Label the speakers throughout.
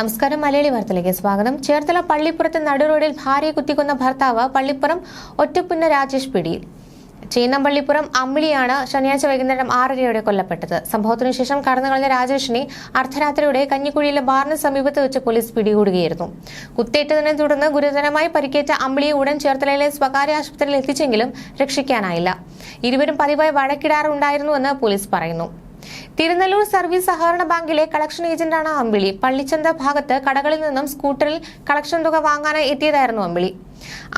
Speaker 1: നമസ്കാരം മലയാളി വാർത്തയിലേക്ക് സ്വാഗതം. ചേർത്തല പള്ളിപ്പുറത്ത് നടുറോഡിൽ ഭാര്യയെ കുത്തിക്കൊന്ന ഭർത്താവ് പള്ളിപ്പുറം ഒറ്റപ്പുന്ന രാജേഷ് പിടിയിൽ. ചീനമ്പള്ളിപ്പുറം അമ്മിളിയാണ് ശനിയാഴ്ച വൈകുന്നേരം ആറരയോടെ കൊല്ലപ്പെട്ടത്. സംഭവത്തിനു ശേഷം കടന്നുകളഞ്ഞ രാജേഷിനെ അർദ്ധരാത്രിയോടെ കഞ്ഞിക്കുഴിയിലെ ബാറിന് സമീപത്ത് വെച്ച് പോലീസ് പിടികൂടുകയായിരുന്നു. കുത്തേറ്റതിനെ തുടർന്ന് ഗുരുതരമായി പരിക്കേറ്റ അമ്മിളിയെ ഉടൻ ചേർത്തലയിലെ സ്വകാര്യ ആശുപത്രിയിൽ എത്തിച്ചെങ്കിലും രക്ഷിക്കാനായില്ല. ഇരുവരും പതിവായി വഴക്കിടാറുണ്ടായിരുന്നുവെന്ന് പോലീസ് പറയുന്നു. തിരുനെല്ലൂർ സർവീസ് സഹകരണ ബാങ്കിലെ കളക്ഷൻ ഏജന്റാണ് അമ്പിളി. പള്ളിച്ചന്ത ഭാഗത്ത് കടകളിൽ നിന്നും സ്കൂട്ടറിൽ കളക്ഷൻ തുക വാങ്ങാനായി എത്തിയതായിരുന്നു അമ്പിളി.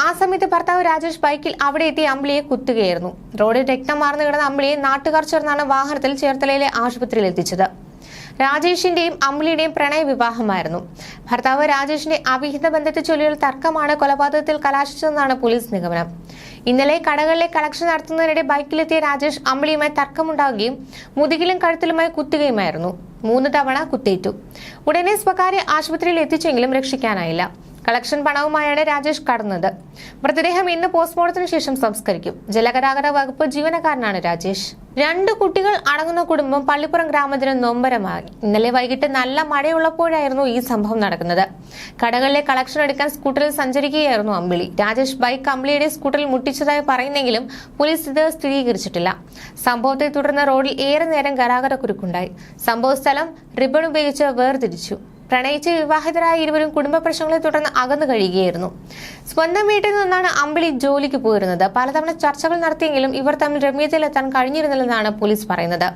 Speaker 1: ആ സമയത്ത് ഭർത്താവ് രാജേഷ് ബൈക്കിൽ അവിടെ എത്തി അമ്പിളിയെ കുത്തുകയായിരുന്നു. റോഡിൽ രക്തം മാർന്നു കിടന്ന അമ്പിളിയെ നാട്ടുകാർ ചേർന്നാണ് വാഹനത്തിൽ ചേർത്തലയിലെ ആശുപത്രിയിൽ എത്തിച്ചത്. രാജേഷിന്റെയും അമുലിയുടെയും പ്രണയ വിവാഹമായിരുന്നു. ഭർത്താവ് രാജേഷിന്റെ അവിഹിത ബന്ധത്തെ ചൊല്ലിയുള്ള തർക്കമാണ് കൊലപാതകത്തിൽ കലാശിച്ചതെന്നാണ് പോലീസ് നിഗമനം. ഇന്നലെ കടകളിലെ കളക്ഷൻ നടത്തുന്നതിനിടെ ബൈക്കിലെത്തിയ രാജേഷ് അമ്പിളിയുമായി തർക്കമുണ്ടാവുകയും മുതുകിലും കഴുത്തിലുമായി കുത്തുകയുമായിരുന്നു. മൂന്ന് തവണ കുത്തേറ്റു. ഉടനെ സ്വകാര്യ ആശുപത്രിയിൽ എത്തിച്ചെങ്കിലും രക്ഷിക്കാനായില്ല. കളക്ഷൻ പണവുമായാണ് രാജേഷ് കടന്നത്. മൃതദേഹം ഇന്ന് പോസ്റ്റ്മോർട്ടത്തിന് ശേഷം സംസ്കരിക്കും. ജലഗതാഗത വകുപ്പ് ജീവനക്കാരനാണ് രാജേഷ്. രണ്ട് കുട്ടികൾ അടങ്ങുന്ന കുടുംബം പള്ളിപ്പുറം ഗ്രാമത്തിന് നൊമ്പരമായി ഇന്നലെ വൈകിട്ട് നല്ല മഴയുള്ളപ്പോഴായിരുന്നു ഈ സംഭവം നടക്കുന്നത്. കടകളിലെ കളക്ഷൻ എടുക്കാൻ സ്കൂട്ടറിൽ സഞ്ചരിക്കുകയായിരുന്നു അമ്പിളി. രാജേഷ് ബൈക്ക് അമ്പിളിയുടെ സ്കൂട്ടറിൽ മുട്ടിച്ചതായി പറയുന്നെങ്കിലും പോലീസ് ഇത് സ്ഥിരീകരിച്ചിട്ടില്ല. സംഭവത്തെ തുടർന്ന് റോഡിൽ ഏറെ നേരം ഗതാഗതക്കുരുക്കുണ്ടായി. സംഭവ സ്ഥലം റിബൺ ഉപയോഗിച്ച് വേർതിരിച്ചു. പ്രണയിച്ച് വിവാഹിതരായ ഇരുവരും കുടുംബ പ്രശ്നങ്ങളെ തുടർന്ന് അകന്നു കഴിയുകയായിരുന്നു. സ്വന്തം വീട്ടിൽ നിന്നാണ് അമ്പിളി ജോലിക്ക് പോയിരുന്നത്. പലതവണ ചർച്ചകൾ നടത്തിയെങ്കിലും ഇവർ തമ്മിൽ രമ്യതയിലെത്താൻ കഴിഞ്ഞിരുന്നില്ലെന്നാണ് പോലീസ് പറയുന്നത്.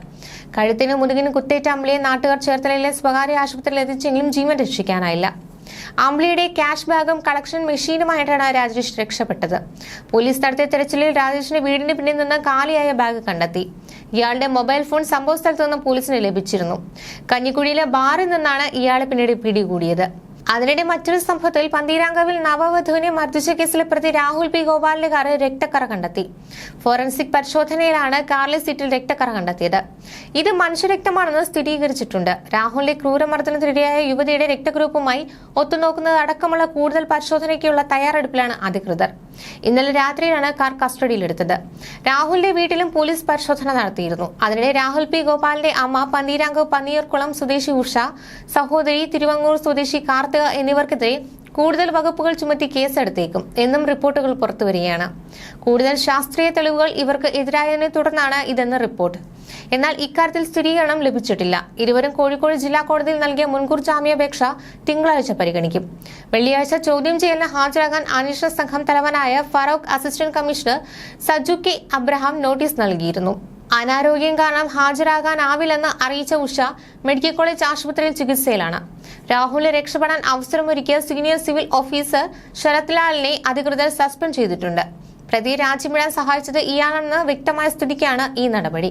Speaker 1: കഴുത്തിന് മുതുകിന് കുത്തേറ്റ അമ്പിളിയെ നാട്ടുകാർ ചേർത്തലയിലെ സ്വകാര്യ ആശുപത്രിയിൽ എത്തിച്ചെങ്കിലും ജീവൻ രക്ഷിക്കാനായില്ല. അമ്പിളിയുടെ ക്യാഷ് ബാഗും കളക്ഷൻ മെഷീനുമായിട്ടാണ് രാജേഷ് രക്ഷപ്പെട്ടത്. പോലീസ് നടത്തിയ തെരച്ചിലിൽ രാജേഷിന്റെ വീടിന് പിന്നിൽ നിന്ന് കാലിയായ ബാഗ് കണ്ടെത്തി. ഇയാളുടെ മൊബൈൽ ഫോൺ സംഭവ സ്ഥലത്ത് നിന്ന് പോലീസിന് ലഭിച്ചിരുന്നു. കഞ്ഞിക്കുഴിയിലെ ബാറിൽ നിന്നാണ് ഇയാളെ പിന്നീട് പിടികൂടിയത്. അതിനിടെ മറ്റൊരു സംഭവത്തിൽ പന്തീരാങ്കാവിൽ നവവധുവിനെ മർദ്ദിച്ച കേസിലെ പ്രതി രാഹുൽ പി ഗോപാലിന്റെ കാറിൽ രക്തക്കറ കണ്ടെത്തി. ഫോറൻസിക് പരിശോധനയിലാണ് കാറിലെ സീറ്റിൽ രക്തക്കറ കണ്ടെത്തിയത്. ഇത് മനുഷ്യരക്തമാണെന്ന് സ്ഥിരീകരിച്ചിട്ടുണ്ട്. രാഹുലിന്റെ ക്രൂരമർദ്ദനത്തിനിരയായ യുവതിയുടെ രക്തഗ്രൂപ്പുമായി ഒത്തുനോക്കുന്നത് അടക്കമുള്ള കൂടുതൽ പരിശോധനയ്ക്കുള്ള തയ്യാറെടുപ്പിലാണ് അധികൃതർ. ഇന്നലെ രാത്രിയിലാണ് കാർ കസ്റ്റഡിയിലെടുത്തത്. രാഹുലിന്റെ വീട്ടിലും പോലീസ് പരിശോധന നടത്തിയിരുന്നു. അതിനിടെ രാഹുൽ പി ഗോപാലിന്റെ അമ്മ പന്നീരാങ്ക് പന്നീർകുളം സ്വദേശി ഉഷ സഹോദരി തിരുവങ്ങൂർ സ്വദേശി കാർത്തിക എന്നിവർക്കെതിരെ കൂടുതൽ വകുപ്പുകൾ ചുമത്തി കേസെടുത്തേക്കും എന്നും റിപ്പോർട്ടുകൾ പുറത്തുവരികയാണ്. കൂടുതൽ ശാസ്ത്രീയ തെളിവുകൾ ഇവർക്ക് എതിരായതിനെ തുടർന്നാണ് ഇതെന്ന് റിപ്പോർട്ട്. എന്നാൽ ഇക്കാര്യത്തിൽ സ്ഥിരീകരണം ലഭിച്ചിട്ടില്ല. ഇരുവരും കോഴിക്കോട് ജില്ലാ കോടതിയിൽ നൽകിയ മുൻകൂർ ജാമ്യാപേക്ഷ തിങ്കളാഴ്ച പരിഗണിക്കും. വെള്ളിയാഴ്ച ചോദ്യം ചെയ്യലിന് ഹാജരാകാൻ അന്വേഷണ സംഘം തലവനായ Farook assistant commissioner Saju K Abraham notice നൽകിയിരുന്നു. അനാരോഗ്യം കാരണം ഹാജരാകാനാവില്ലെന്ന് അറിയിച്ച ഉഷ മെഡിക്കൽ കോളേജ് ആശുപത്രിയിൽ ചികിത്സയിലാണ്. രാഹുലിനെ രക്ഷപ്പെടാൻ അവസരമൊരുക്കിയ സീനിയർ സിവിൽ ഓഫീസർ ശരത് ലാലിനെ അധികൃതർ സസ്പെൻഡ് ചെയ്തിട്ടുണ്ട്. പ്രതി രാജ്യമിടാൻ സഹായിച്ചത് ഇയാളെന്ന് വ്യക്തമായ സ്ഥിതിക്കാണ് ഈ നടപടി.